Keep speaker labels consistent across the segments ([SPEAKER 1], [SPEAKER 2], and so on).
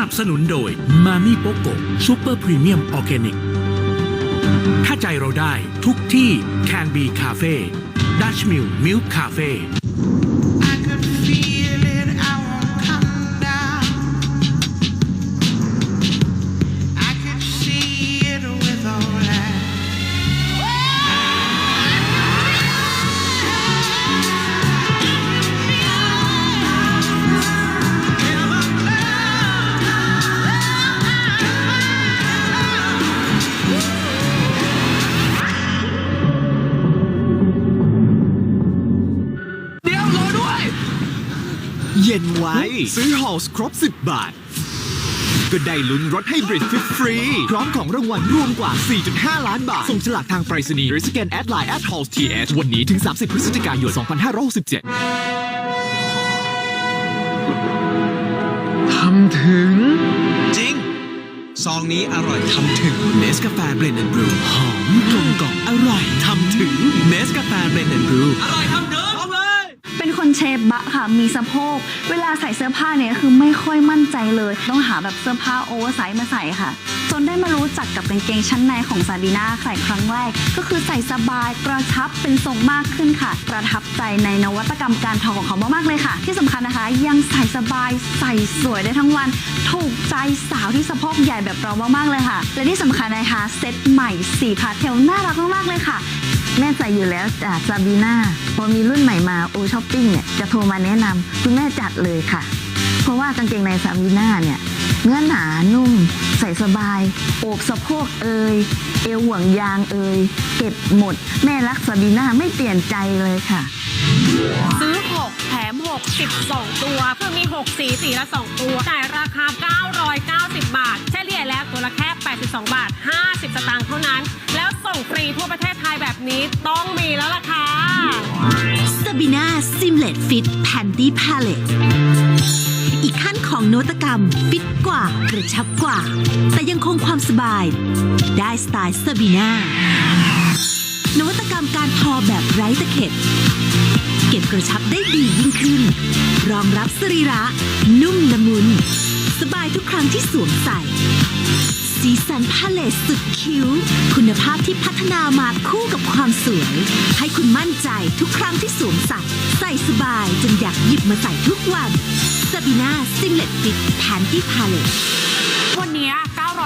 [SPEAKER 1] นับสนุนโดยมามิโปโกซูเปอร์พรีเมียมออร์แกนิก ถ้าใจเราได้ทุกที่ Can Be Cafe Dutch Mill Milk Cafe
[SPEAKER 2] เย็นไว้ ซื้อฮอลส์ครบ 10 บาท ก็ได้ลุ้นรถไฮบริดฟรีๆพร้อมของรางวัลรวมกว่า 4.5 ล้านบาท ส่งฉลากทางไปรษณีย์หรือสแกนแอดไลน์แอดฮอลส์ทีเอชวันนี้ถึง 30 พฤศจิกายน 2567
[SPEAKER 3] ทำถึง
[SPEAKER 2] จริง ซองนี้อร่อยทำถึงเนสกาแฟเบรนด์บรูหอมกลมกล่อมอร่อยทำถึงเนสกาแฟเบรนด์บรูอร่อยทำถึง
[SPEAKER 4] คนเชฟบะค่ะมีสะโพก เวลาใส่เสื้อผ้าเนี่ยคือไม่ค่อยมั่นใจเลย ต้องหาแบบเสื้อผ้าโอเวอร์ไซส์มาใส่ค่ะ จนได้มารู้จักกับกางเกงชั้นในของซาบีนาใส่ครั้งแรก ก็คือใส่สบายกระชับเป็นทรงมากขึ้นค่ะ ประทับใจในนวัตกรรมการทอของเขามากๆเลยค่ะ ที่สำคัญนะคะ ยังใส่สบายใส่สวยได้ทั้งวัน ถูกใจสาวที่สะโพกใหญ่แบบเรามากๆเลยค่ะ และที่สำคัญนะคะเซ็ตใหม่สีพาสเทลน่ารักมากๆเลยค่ะ แม่ใส่อยู่แล้วจากซาบีนาพอมีรุ่นใหม่มาโอช้อปปิ้งเนี่ยจะโทรมาแนะนำคุณแม่จัดเลยค่ะ เพราะว่ากางเกงในซาบีนาเนี่ยเนื้อหนานุ่ม ใส่สบายโอบสะโพกเอย เอวห่วงยางเอย เก็บหมด แม่รักซาบีนาไม่เปลี่ยนใจเลยค่ะ
[SPEAKER 5] ซื้อ 6 แถม 6 12 ตัวคือมี 6 สีสีละ 2 ตัวจ่ายราคา 990 บาท เฉลี่ยแล้วตัวละแค่ 82 บาท 50 สตางค์เท่านั้น แล้วส่งฟรีทั่วประเทศ นี้ต้องมีแล้วล่ะค่ะ
[SPEAKER 6] s a b i n a Simlet Fit Panty Palette อีกขั้นของนวัตกรรม ฟิตกว่ากระชับกว่า แต่ยังคงความสบาย ได้สไตล์ s a b i n a นวัตกรรมการทอแบบไร้ตะเข็บเก็บกระชับได้ดียิ่งขึ้น รองรับสรีระ นุ่มละมุน สบายทุกครั้งที่สวมใส่ สีสันพาเลตสุดคิ้ว คุณภาพที่พัฒนามาคู่กับความสวย ให้คุณมั่นใจทุกครั้งที่สวมใส่ใส่สบายจนอยากหยิบมาใส่ทุกวันซาบีนาซิมเลตฟิตแพนตี้พาเลต
[SPEAKER 5] วันนี้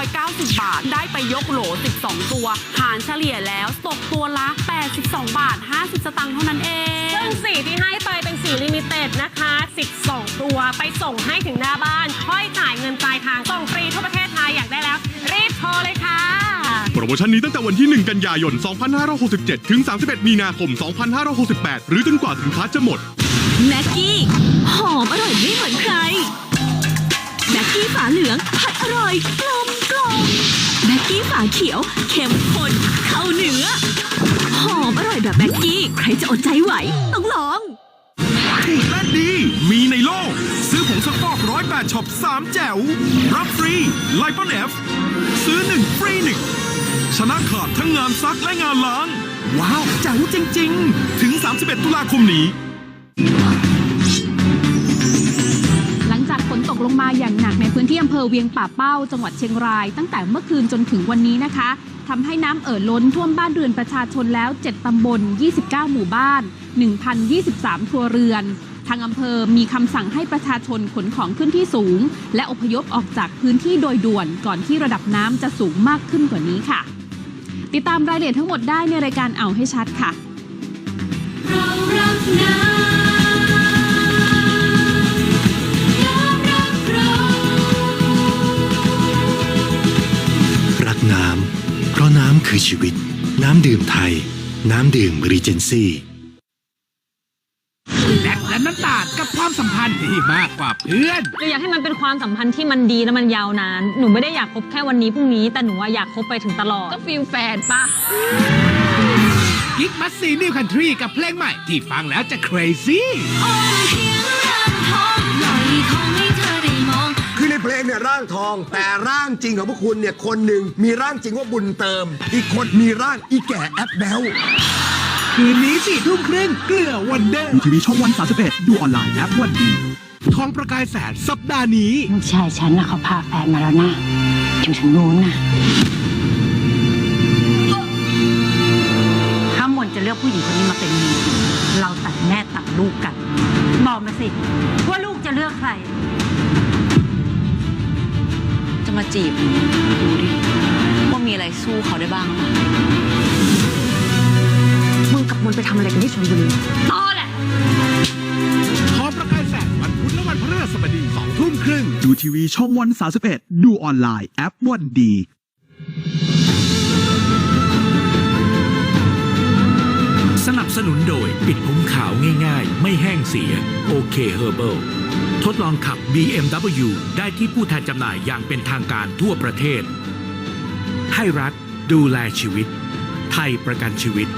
[SPEAKER 5] 990 บาท ได้ไปยกโหล 12 ตัว หารเฉลี่ยแล้ว ตกตัวละ 82 บาท 50 สตางค์เท่านั้นเอง ซึ่งสีที่ให้ไปเป็นสีลิมิเต็ดนะคะ 12 ตัว ไปส่งให้ถึงหน้าบ้าน ค่อยจ่ายเงินปลายทางส่งฟรีทั่วประเทศไทยอยากได้แล้ว รีบโทรเลยค่ะ
[SPEAKER 3] โปรโมชั่นนี้ตั้งแต่วันที่ 1 กันยายน 2567 ถึง 31 มีนาคม 2568 หรือจนกว่าสินค้าจะหมด
[SPEAKER 6] แม็กกี้ หอมอร่อยไม่เหมือนใคร แม็กกี้ฝาเหลืองผัดอร่อยกลมกล่อมแม็กกี้ฝาเขียวเข้มข้นเข้าเนื้อ หอมอร่อยแบบแม็กกี้ ใครจะอดใจไหว ต้องลอง
[SPEAKER 3] ถูกและดี มีในโลก ซื้อผงซักฟอกร้อยแปดช็อปสามแจ๋ว รับฟรีไลปอนเอฟซื้อหนึ่งฟรีหนึ่ง ชนะขาดทั้งงานซักและงานล้าง ว้าวแจ๋วจริง ๆ ถึง 31 ตุลาคมนี้
[SPEAKER 7] หลังจากฝนตกลงมาอย่างหนักในพื้นที่อำเภอเวียงป่าเป้า จังหวัดเชียงราย ตั้งแต่เมื่อคืนจนถึงวันนี้นะคะทำให้น้ำเอ่อล้นท่วมบ้านเรือนประชาชนแล้ว 7 ตำบล 29 หมู่บ้าน 1,023 ครัวเรือนทางอำเภอมีคำสั่งให้ประชาชนขนของขึ้นที่สูง และอพยพออกจากพื้นที่โดยด่วนก่อนที่ระดับน้ำจะสูงมากขึ้นกว่านี้ค่ะ ติดตามรายละเอียดทั้งหมดได้ในรายการเอาให้ชัดค่ะ
[SPEAKER 8] รักน้ำ เพราะน้ำคือชีวิต น้ำดื่มไทย น้ำดื่มรีเจนซี่
[SPEAKER 1] แน็กและน้ำตาลกับความสัมพันธ์ที่มากกว่าเพื่อน
[SPEAKER 5] หนูอยากให้มันเป็นความสัมพันธ์ที่มันดีและมันยาวนาน หนูไม่ได้อยากคบแค่วันนี้พรุ่งนี้ แต่หนูว่าอยากคบไปถึงตลอด ก็ฟิลแฟนปะ
[SPEAKER 1] กิ๊กมัสซีนิวคันทรีกับเพลงใหม่ที่ฟังแล้วจะ crazy
[SPEAKER 9] ร่างทอง แต่ร่างจริงของพวกคุณเนี่ยคนหนึ่งมีร่างจริงว่าบุญเติม อีกคนมีร่างอีแก่แอปแบล
[SPEAKER 1] คืนนี้สี่ทุ่มครึ่งเกลือวันเดอร์
[SPEAKER 2] ทีวีช่องวัน31ดูออนไลน์แอปวันดี
[SPEAKER 1] ทองประกายแสนสัปดาห์นี้
[SPEAKER 10] ลูกชายฉันนะเขาพาแฟนมาแล้วนะอยู่ทางนู้นนะถ้ามนจะเลือกผู้หญิงคนนี้มาเป็นเมียเราตัดแม่ตัดลูกกัน บอกมาสิ ว่าลูกจะเลือกใคร
[SPEAKER 11] จะมาจีบดูดิว่ามีอะไรสู้เขาได้บ้างปะมึงกับมนไปทำอะไรกันที่ชลบุรีตอแหละ
[SPEAKER 1] ทองประกายแสนวันพุธและวันพฤหัสบดีสองทุ่มครึ่ง
[SPEAKER 8] ดูทีวีช่องวัน 31 ดูออนไลน์แอปวันดี
[SPEAKER 1] นุนโดยปิดผมขาวง่ายๆ ไม่แห้งเสียโอเคเฮอร์เบิลทดลองขับ BMW ได้ที่ผู้แทนจำหน่ายอย่างเป็นทางการทั่วประเทศ ให้รัฐดูแลชีวิต ไทยประกันชีวิต